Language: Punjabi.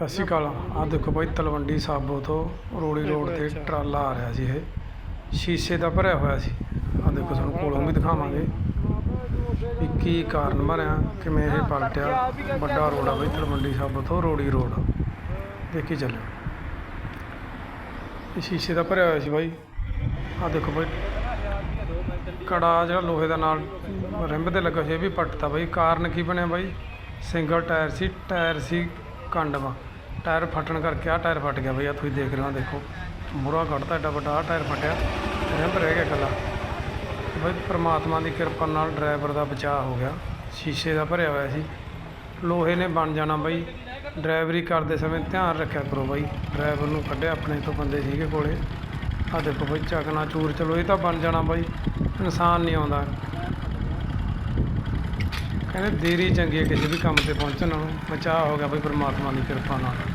ਸਤਿ ਸ਼੍ਰੀ ਅਕਾਲ। ਆਹ ਦੇਖੋ ਭਾਈ ਤਲਵੰਡੀ ਸਾਬੋ ਤੋਂ ਰੋੜੀ ਰੋਡ ਤੇ ਟਰਾਲਾ ਆ ਰਿਹਾ ਸੀ ਇਹ। ਸ਼ੀਸ਼ੇ ਦਾ ਭਰਿਆ ਹੋਇਆ ਸੀ। ਆਹ ਦੇਖੋ ਤੁਹਾਨੂੰ ਕੋਲੋਂ ਵੀ ਦਿਖਾਵਾਂਗੇ। ਵੀ ਕੀ ਕਾਰਨ ਬਣਿਆ ਕਿਵੇਂ ਇਹ ਪਲਟਿਆ ਵੱਡਾ ਰੋਡ ਆ ਬਈ ਤਲਵੰਡੀ ਸਾਬੋ ਤੋਂ ਰੋੜੀ ਰੋਡ। ਦੇਖੀ ਚੱਲਿਓ। ਇਹ ਸ਼ੀਸ਼ੇ ਦਾ ਭਰਿਆ ਹੋਇਆ ਸੀ ਬਾਈ। ਆਹ ਦੇਖੋ ਬਾਈ ਕੜਾ ਜਿਹੜਾ ਲੋਹੇ ਦਾ ਨਾਲ ਰਿੰਬ ਤੇ ਲੱਗਾ ਸੀ ਇਹ ਵੀ ਪੱਟਤਾ ਬਾਈ। ਕਾਰਨ ਕੀ ਬਣਿਆ ਬਾਈ? ਸਿੰਗਲ ਟਾਇਰ ਸੀ ਟਾਇਰ ਸੀ ਕੰਡਵਾ। ਟਾਇਰ ਫਟਣ ਕਰਕੇ ਆ ਟਾਇਰ ਫਟ ਗਿਆ ਬਈ ਆ ਤੁਸੀਂ ਦੇਖ ਰਹੇ ਹੋ, ਦੇਖੋ। ਮੂਹਰਾ ਕੱਢਤਾ ਏਡਾ ਵੱਡਾ, ਆਹ ਟਾਇਰ ਫਟਿਆ। ਰਿੰਬ ਰਹਿ ਗਿਆ ਇਕੱਲਾ। ਬਈ ਬਾਈ ਪ੍ਰਮਾਤਮਾ ਦੀ ਕਿਰਪਾ ਨਾਲ ਡਰਾਈਵਰ ਦਾ ਬਚਾਅ ਹੋ ਗਿਆ। ਸ਼ੀਸ਼ੇ ਦਾ ਭਰਿਆ ਹੋਇਆ ਸੀ। ਲੋਹੇ ਨੇ ਬਣ ਜਾਣਾ ਬਾਈ। ਡਰਾਈਵਰੀ ਕਰਦੇ ਸਮੇਂ ਧਿਆਨ ਰੱਖਿਆ ਕਰੋ ਬਾਈ। ਡਰਾਈਵਰ ਨੂੰ ਕੱਢਿਆ ਆਪਣੇ ਤੋਂ ਬੰਦੇ ਸੀਗੇ ਕੋਲੇ। ਆ ਦੇਖੋ ਬਈ ਚਕਨਾ ਚੂਰ ਚਲੋ ਇਹ ਤਾਂ ਬਣ ਜਾਣਾ ਬਾਈ। ਇਨਸਾਨ ਨਹੀਂ ਆਉਂਦਾ। ਕਹਿੰਦੇ ਦੇਰੀ ਚੰਗੀ ਹੈ, ਕਿਸੇ ਵੀ ਕੰਮ ਤੇ ਪਹੁੰਚਣ ਨਾਲੋਂ। ਬਚਾਅ ਹੋ ਗਿਆ ਬਈ, ਪ੍ਰਮਾਤਮਾ ਦੀ ਕਿਰਪਾ ਨਾਲ।